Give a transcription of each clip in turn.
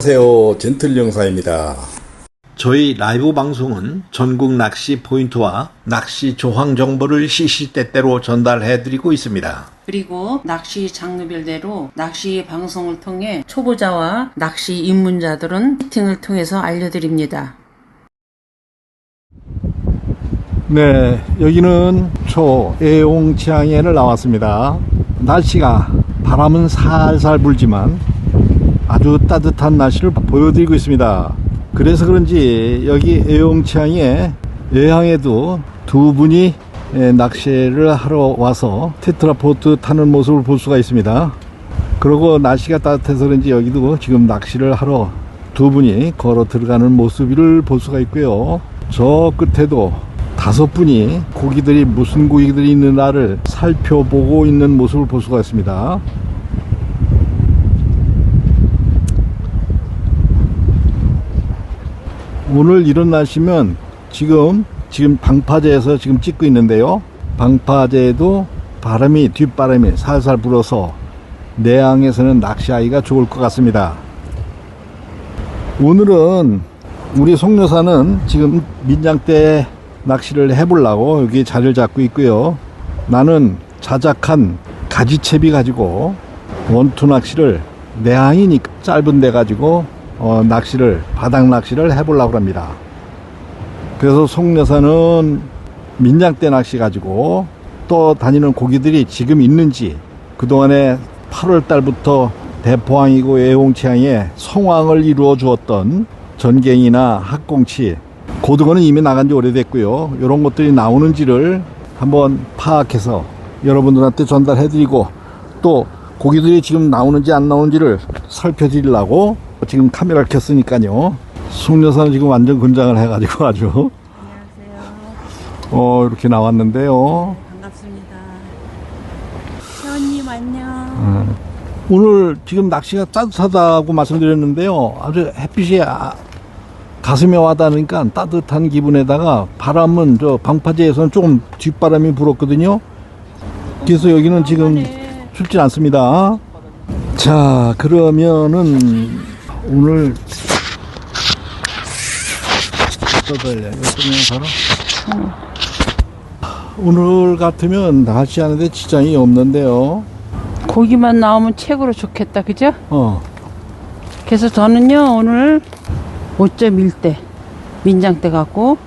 안녕하세요. 젠틀 영사입니다. 저희 라이브 방송은 전국 낚시 포인트와 낚시 조항 정보를 시시때때로 전달해 드리고 있습니다. 그리고 낚시 장르별대로 낚시 방송을 통해 초보자와 낚시 입문자들은 미팅을 통해서 알려드립니다. 네, 여기는 초 애용치앙에를 나왔습니다. 날씨가 바람은 살살 불지만 아주 따뜻한 날씨를 보여드리고 있습니다. 그래서 그런지 여기 애용치앙에 예항에도 두 분이 예, 낚시를 하러 와서 테트라포트 타는 모습을 볼 수가 있습니다. 그리고 날씨가 따뜻해서 그런지 여기도 지금 낚시를 하러 두 분이 걸어 들어가는 모습을 볼 수가 있고요. 저 끝에도 다섯 분이 고기들이 무슨 고기들이 있는가를 살펴보고 있는 모습을 볼 수가 있습니다. 오늘 이런 날씨면 지금 지금 방파제에서 지금 찍고 있는데요. 방파제에도 바람이 뒷바람이 살살 불어서 내항에서는 낚시하기가 좋을 것 같습니다. 오늘은 우리 송여사는 지금 민장대 낚시를 해보려고 여기 자리를 잡고 있고요. 나는 자작한 가지채비 가지고 원투 낚시를 내항이니까 짧은 데 가지고 어, 낚시를 바닥 낚시를 해보려고 합니다. 그래서 송여사는 민장대 낚시 가지고 또 다니는 고기들이 지금 있는지 그동안에 8월 달부터 대포항이고 애홍치항에 성황을 이루어 주었던 전갱이나 학꽁치 고등어는 이미 나간 지 오래됐고요. 이런 것들이 나오는지를 한번 파악해서 여러분들한테 전달해 드리고 또 고기들이 지금 나오는지 안 나오는지를 살펴 드리려고 지금 카메라를 켰으니까요. 숙녀사는 지금 완전 군장을 해가지고 아주 안녕하세요. 어 이렇게 나왔는데요. 반갑습니다. 회원님 안녕. 오늘 지금 낚시가 따뜻하다고 말씀드렸는데요. 아주 햇빛이 아- 가슴에 와닿으니까 따뜻한 기분에다가 바람은 저 방파제에서는 조금 뒷바람이 불었거든요. 그래서 여기는 지금 춥진 않습니다. 자, 그러면은 오늘 떠들려. 이거 바로. 오늘 같으면 낚시 하는데 지장이 없는데요. 고기만 나오면 최고로 좋겠다, 그죠? 어. 그래서 저는요, 오늘 5.1대 민장대 갖고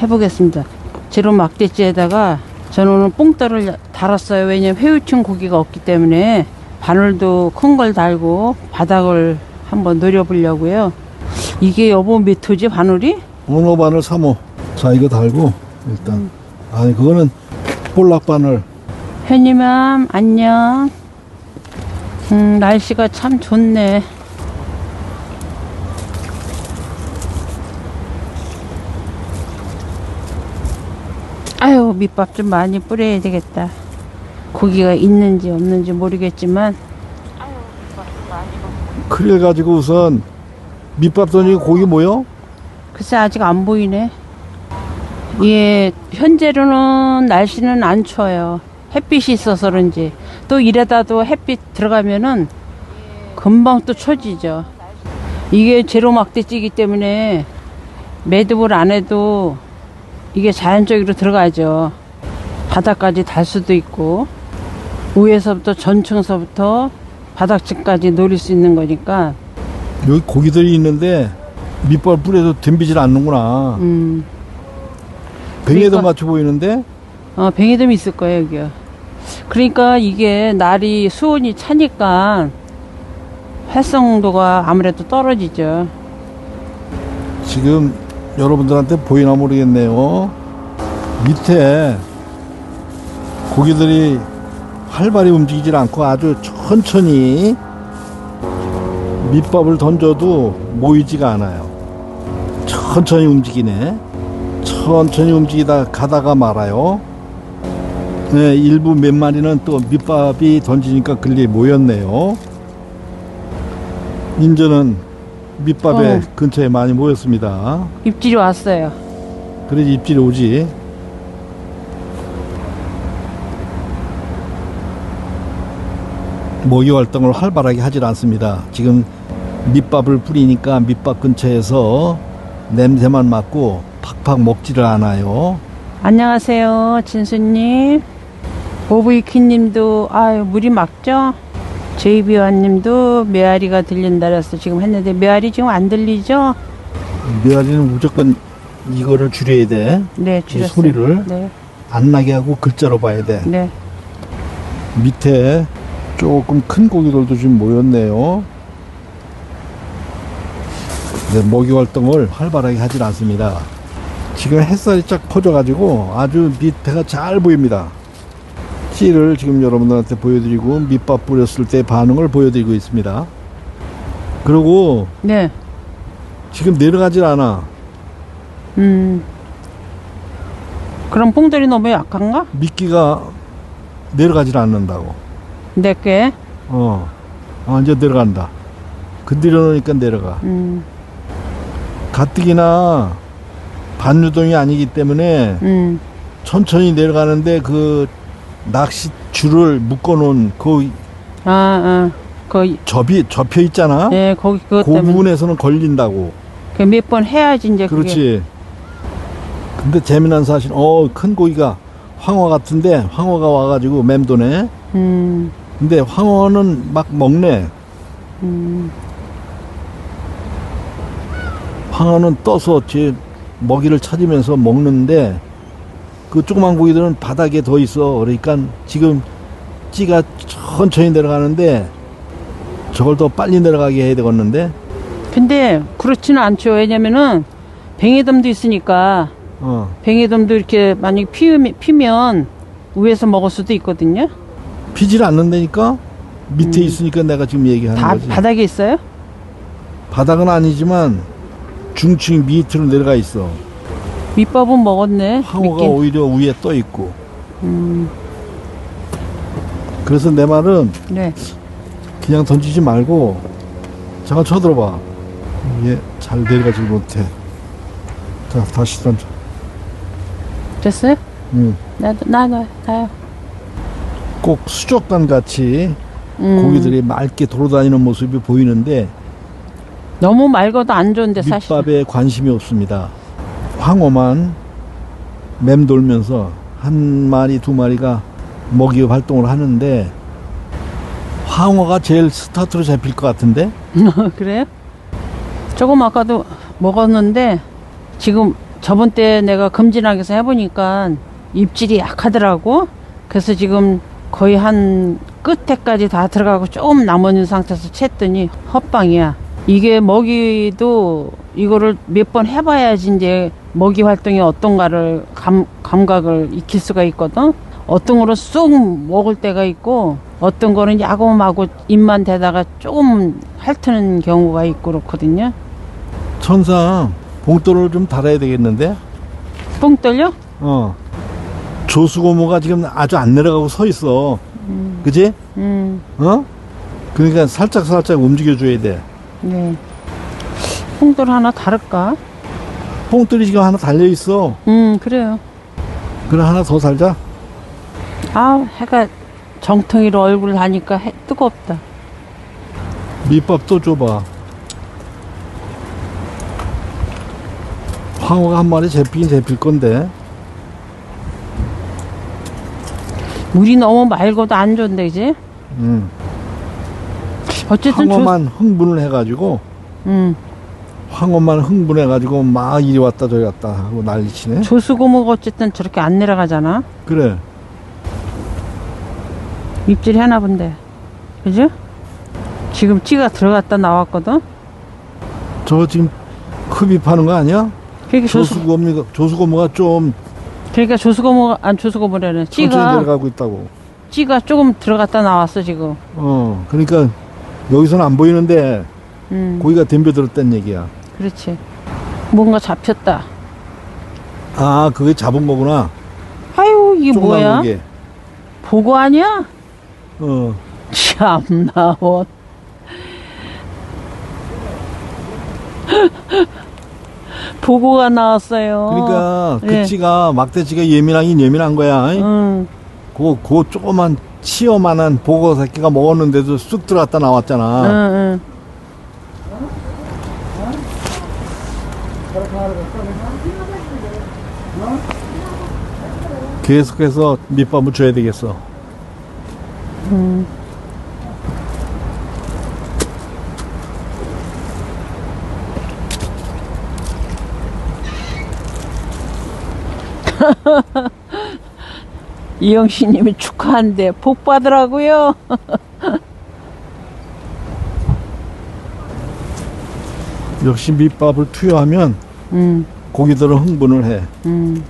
해보겠습니다. 제로 막대지에다가 저는 오늘 뽕떨을 달았어요. 왜냐면 회유층 고기가 없기 때문에 바늘도 큰 걸 달고 바닥을 한번 노려보려고요. 이게 여보 몇 호지 바늘이? 원호 바늘 3호. 자, 이거 달고, 일단. 아니, 그거는 볼락 바늘. 현이맘 안녕. 음, 날씨가 참 좋네. 아유 밑밥 좀 많이 뿌려야 되겠다. 고기가 있는지 없는지 모르겠지만 크릴 가지고 우선 밑밥 던지고 고기 뭐요? 글쎄 아직 안 보이네. 예, 현재로는 날씨는 안 추워요. 햇빛이 있어서 그런지. 또 이래다도 햇빛 들어가면은 금방 또 처지죠. 이게 제로 막대찌기 때문에 매듭을 안 해도 이게 자연적으로 들어가죠. 바닥까지 달 수도 있고 위에서부터 전층서부터 바닥층까지 노릴 수 있는 거니까 여기 고기들이 있는데 밑밥 뿌려도 덤비질 않는구나. 음. 뱅에도 그러니까- 맞춰 보이는데? 어, 뱅이돔 있을 거예요, 여기요. 그러니까 이게 날이 수온이 차니까 활성도가 아무래도 떨어지죠. 지금 여러분들한테 보이나 모르겠네요. 밑에 고기들이 활발히 움직이질 않고 아주 천천히 밑밥을 던져도 모이지가 않아요. 천천히 움직이네. 천천히 움직이다 가다가 말아요. 네, 일부 몇 마리는 또 밑밥이 던지니까 글리 모였네요. 인저는 밑밥에 어. 근처에 많이 모였습니다. 입질이 왔어요. 그래서 입질이 오지. 모기 활동을 활발하게 하질 않습니다. 지금 밑밥을 뿌리니까 밑밥 근처에서 냄새만 맡고 팍팍 먹지를 않아요. 안녕하세요, 진수님. 오브이키님도 아유 물이 막죠? 제이비와님도 메아리가 들린다 그래서 지금 했는데 메아리 지금 안 들리죠? 메아리는 무조건 이거를 줄여야 돼. 네, 이 줄였어요. 소리를 네, 안 나게 하고 글자로 봐야 돼. 네. 밑에 조금 큰 고기들도 지금 모였네요. 네, 먹이 활동을 활발하게 하진 않습니다. 지금 햇살이 쫙 퍼져 가지고 아주 밑에가 잘 보입니다. 찌를 지금 여러분들한테 보여드리고 밑밥 뿌렸을 때 반응을 보여드리고 있습니다. 그리고 네. 지금 내려가질 않아. 음. 그럼 뽕돌이 너무 약한가? 미끼가 내려가질 않는다고. 내게. 어, 아, 이제 내려간다. 건드려 놓으니까 내려가. 음. 가뜩이나 반유동이 아니기 때문에 음. 천천히 내려가는데 그 낚시 줄을 묶어 놓은 그 아, 아. 그, 접이 접혀 있잖아. 예, 거기 그것 그 때문에. 부분에서는 걸린다고. 몇 번 해야지 이제 그게. 그렇지. 근데 재미난 사실, 어, 큰 고기가 황어 같은데 황어가 와가지고 맴도네. 음. 근데 황어는 막 먹네. 음. 황어는 떠서 제 먹이를 찾으면서 먹는데 그 조그만 고기들은 바닥에 더 있어. 그러니까 지금 찌가 천천히 내려가는데 저걸 더 빨리 내려가게 해야 되겠는데 근데 그렇지는 않죠. 왜냐면은 뱅에돔도 있으니까 어 뱅에돔도 이렇게 만약 피면 위에서 먹을 수도 있거든요. 피질 않는다니까 밑에 있으니까 내가 지금 얘기하는 다 거지 바닥에 있어요? 바닥은 아니지만 중층 밑으로 내려가 있어 밑밥은 먹었네. 황어가 미끼. 오히려 위에 떠 있고 음, 그래서 내 말은 네. 그냥 던지지 말고 잠깐 쳐들어봐 얘잘 내려가지 못해 자 다시 던져 됐어요? 응. 나도 나도 나요. 꼭 수족관 같이 음, 고기들이 맑게 돌아다니는 모습이 보이는데 너무 맑아도 안 좋은데 사실. 밑밥에 관심이 없습니다. 황어만 맴돌면서 한 마리 두 마리가 먹이 활동을 하는데 황어가 제일 스타트로 잡힐 것 같은데 그래요? 조금 아까도 먹었는데 지금 저번 때 내가 금진학에서 해보니까 입질이 약하더라고. 그래서 지금 거의 한 끝에까지 다 들어가고 조금 남은 상태에서 챘더니 헛방이야. 이게 먹이도 이거를 몇 번 해봐야지 이제 먹이 활동이 어떤가를 감, 감각을 익힐 수가 있거든. 어떤 거는 쑥 먹을 때가 있고 어떤 거는 야금하고 입만 대다가 조금 핥는 경우가 있고 그렇거든요. 천상 봉돌을 좀 달아야 되겠는데 뽕 떨려? 어 조수고모가 지금 아주 안 내려가고 서 있어 그지 음, 어 그러니까 살짝 살짝 움직여 줘야 돼 네. 뽕돌 하나 다를까? 봉돌이 지금 하나 달려 있어 음, 그래요. 그럼 하나 더 달자 아, 해가 정통이로 얼굴 하니까 해, 뜨겁다. 밑밥 또 줘봐. 황어가 한 마리 잡히긴 잡힐 건데. 물이 너무 맑아도 안 좋은데, 이제? 음. 어쨌든 조, 황어만 흥분을 해가지고, 음, 황어만 흥분해가지고 막 이리 왔다 저리 갔다 하고 난리치네. 조수고무가 어쨌든 저렇게 안 내려가잖아. 그래. 입질이 하나 본데. 그죠? 지금 찌가 들어갔다 나왔거든? 저거 지금 흡입하는 거 아니야? 그러니까 조수, 조수고모가, 조수고모가 좀 그러니까 조수고무가, 안 조수고무라는 천천히 찌가, 내려가고 있다고. 찌가 조금 들어갔다 나왔어, 지금. 어, 그러니까 여기서는 안 보이는데 음, 고기가 덤벼들었다는 얘기야. 그렇지. 뭔가 잡혔다. 아, 그게 잡은 거구나. 아유, 이게 조그만 뭐야? 고기. 보고 아니야? 어, 참나, 뭐. 보고가 나왔어요. 그러니까 그 예. 찌가 막대찌가 예민하긴 예민한 거야. 응, 그, 그 조그만 치어만한 보고 새끼가 먹었는데도 쑥 들어갔다 나왔잖아. 응, 응. 계속해서 밑밥을 줘야 되겠어. 이영신님이 축하한대 복 받으라고요. 역시 밑밥을 투여하면 음, 고기들은 흥분을 해. 음.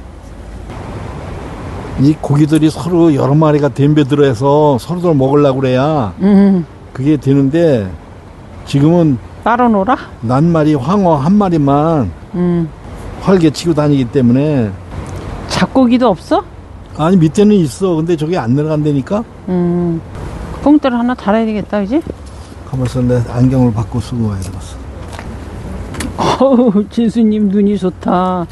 이 고기들이 서로 여러 마리가 덤벼들어서 서로들 먹으려고 그래야 음, 그게 되는데 지금은 따로 놀아? 낱마리 황어 한 마리만 음. 활개 치고 다니기 때문에 잡고기도 없어? 아니 밑에는 있어 근데 저게 안 내려간다니까 음. 뽕대를 하나 달아야 되겠다, 그지? 가만 있어 내 안경을 바꿔 쓰고 와야 되겠어 어우, 진수님 눈이 좋다.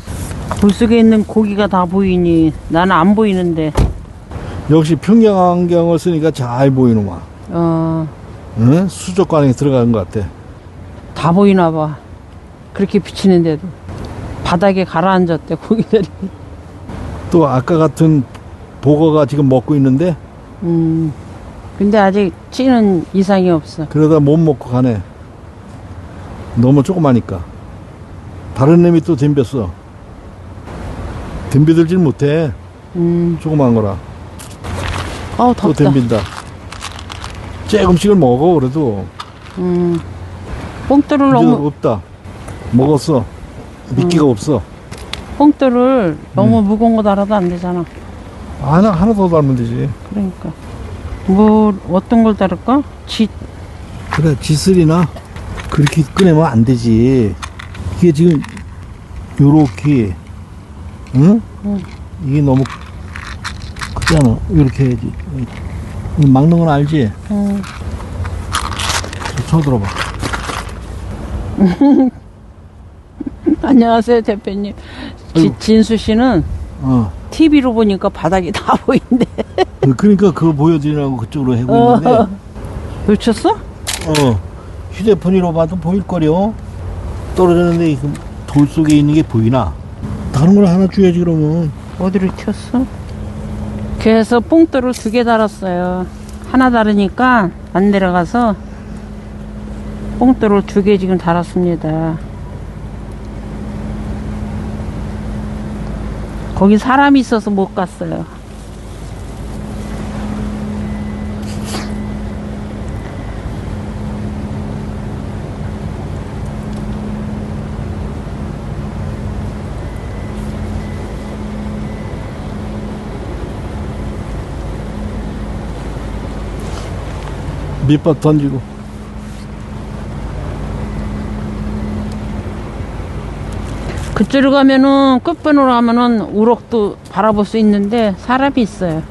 물속에 있는 고기가 다 보이니 나는 안 보이는데. 역시 평경 안경을 쓰니까 잘 보이노만 어, 응? 수족관에 들어가는 것 같아 다 보이나 봐. 그렇게 비치는데도. 바닥에 가라앉았대, 고기들이. 또 아까 같은 보거가 지금 먹고 있는데? 음. 근데 아직 찌는 이상이 없어. 그러다 못 먹고 가네. 너무 조그마니까. 다른 놈이 또 덤볐어. 덤벼들질 못해. 음. 조그만 거라. 어우, 또 덥다. 덤빈다. 조금씩을 먹어 그래도. 음. 이제 너무, 없다. 먹었어. 미끼가 없어 뽕돌을 너무 음. 무거운 거 달아도 안 되잖아. 하나 하나 더 달면 되지 그러니까. 뭐, 어떤 걸 달을까? 지, 그래 지슬이나 그렇게 꺼내면 안 되지 이게 지금 요렇게 응? 응. 이게 너무 크잖아 이렇게 해야지 이거 막는 건 알지? 음. 쳐 들어봐 안녕하세요, 대표님. 지. 진수 씨는 어 TV로 보니까 바닥이 다 보인대. 그- 그러니까 그거 보여드리라고 그쪽으로 하고 어. 있는데 놓쳤어? 어 휴대폰으로 봐도 보일 거려 떨어졌는데 그돌 속에 있는 게 보이나? 다른 걸 하나 줘야지 그러면 어디로 튀었어? 그래서 뽕돌을 두 개 달았어요. 하나 다르니까 안 내려가서 뽕돌을 두 개 지금 달았습니다. 거기 사람이 있어서 못 갔어요. 밑밥 던지고 그쪽으로 가면은 끝변으로 가면은 우럭도 바라볼 수 있는데 사람이 있어요.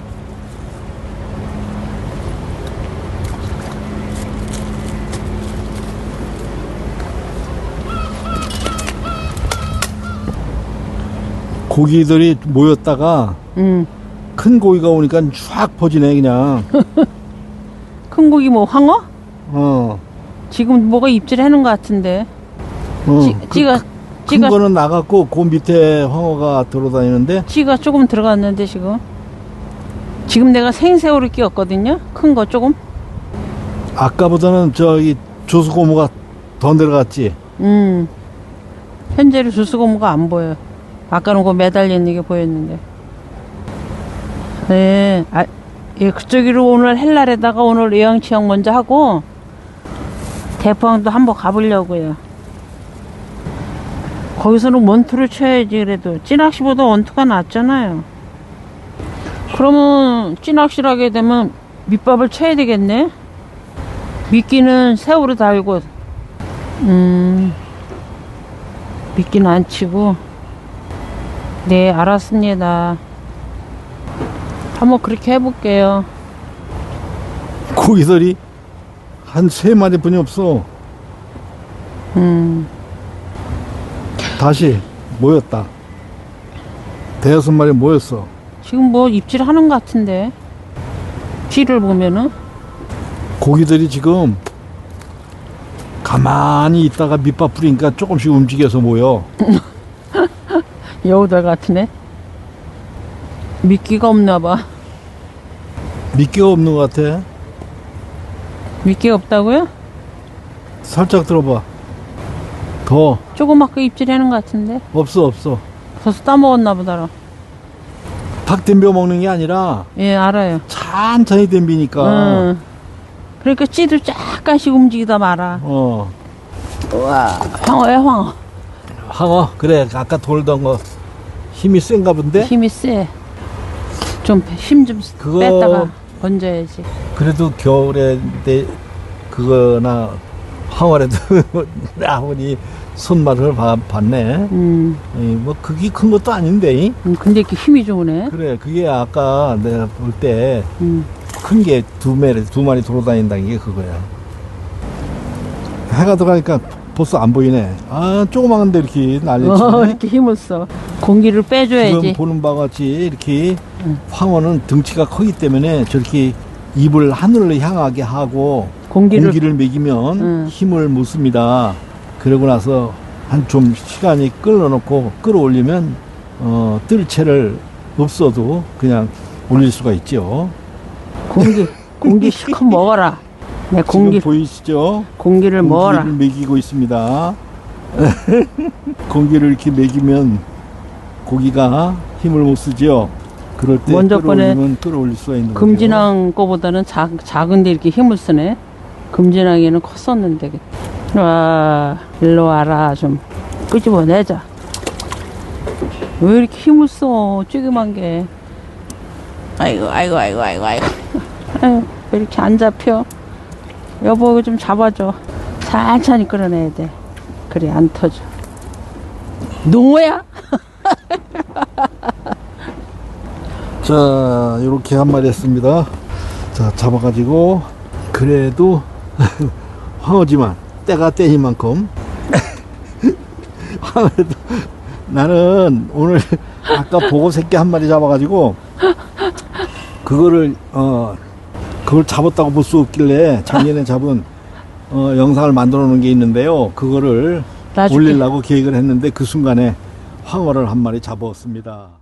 고기들이 모였다가 음. 큰 고기가 오니까 쫙 퍼지네 그냥 큰 고기 뭐 황어? 어, 지금 뭐가 입질하는 것 같은데. 어. 찌, 그 찌가 큰 찌가 거는 나갔고 그 밑에 황어가 돌아다니는데 찌가 조금 들어갔는데 지금. 지금 내가 생새우를 끼웠거든요. 큰 거 조금. 아까보다는 저기 조수고무가 더 내려갔지 음. 현재로 주스고무가 안 보여. 아까는 그 매달려 있는 게 보였는데. 네. 아, 예, 그쪽으로 오늘 헬날에다가 오늘 예양치형 먼저 하고 대포항도 한번 가보려고요. 거기서는 원투를 쳐야지 그래도 찌낚시보다 원투가 낫잖아요. 그러면 찌낚시를 하게 되면 밑밥을 쳐야 되겠네. 미끼는 새우로 달고 음, 미끼는 안 치고. 네, 알았습니다. 한번 그렇게 해볼게요. 고기들이 한 세 마리뿐이 없어 음, 다시 모였다 대여섯 마리 모였어 지금 뭐 입질 하는 것 같은데. 쥐를 보면은. 고기들이 지금 가만히 있다가 밑밥 뿌리니까 조금씩 움직여서 모여. 여우들 같으네. 미끼가 없나 봐. 미끼가 없는 것 같아. 미끼가 없다고요? 살짝 들어봐. 더 조그맣게 입질하는 것 같은데. 없어 없어. 벌써 따먹었나 보다. 닭 덤벼 먹는 게 아니라 예, 알아요. 천천히 덤비니까. 응. 그러니까 씨도 약간씩 움직이다 말아. 어. 우와, 황어야, 황어. 항어 그래 아까 돌던 거 힘이 센가 본데. 힘이 세. 좀힘 좀 그거- 뺐다가 건져야지. 그래도 겨울에 내 그거나 항어라도 아버니 손맛을 봐- 봤네. 음, 이, 뭐 그게 큰 것도 아닌데. 이? 음, 근데 이렇게 힘이 좋으네. 그래 그게 아까 내가 볼 때 큰 음, 게두 마리 두 마리 돌아다닌다는 게 그거야. 해가 들어가니까 벌써 안 보이네. 아 조그만데 이렇게 어, 난리치네. 이렇게 힘을 써. 공기를 지금 빼줘야지. 보는 바와 같이 이렇게 응. 황어는 등치가 크기 때문에 저렇게 입을 하늘로 향하게 하고 공기를, 공기를 먹이면 응. 힘을 묻습니다. 그러고 나서 한 좀 시간이 끌어놓고 끌어올리면 어, 뜰 채를 없어도 그냥 올릴 수가 있죠. 공기, 공기 실컷 먹어라. 내 지금 공기, 보이시죠? 공기를 먹어라. 공기를 먹이고 있습니다. 공기를 이렇게 먹이면 고기가 힘을 못 쓰죠. 그럴 때 먼저 끌어올리면 끌어올릴 수가 있는 거죠. 금진항 거보다는 작, 작은데 이렇게 힘을 쓰네. 금진항에는 컸었는데. 와, 일로 와라. 좀 끄집어내자. 왜 이렇게 힘을 써? 찌그만 게. 아이고, 아이고, 아이고, 아이고, 아이고. 왜 이렇게 안 잡혀? 여보, 이거 좀 잡아줘. 천천히 끌어내야 돼. 그래, 안 터져. 농어야? 자, 이렇게 한 마리 했습니다. 자, 잡아가지고 그래도 황어지만 때가 때니만큼 황어도 나는 오늘 아까 보고 새끼 한 마리 잡아가지고 그거를 어 그걸 잡았다고 볼 수 없길래 작년에 잡은 어, 영상을 만들어 놓은 게 있는데요. 그거를. 올리려고 계획을 했는데 그 순간에 황어를 한 마리 잡았습니다.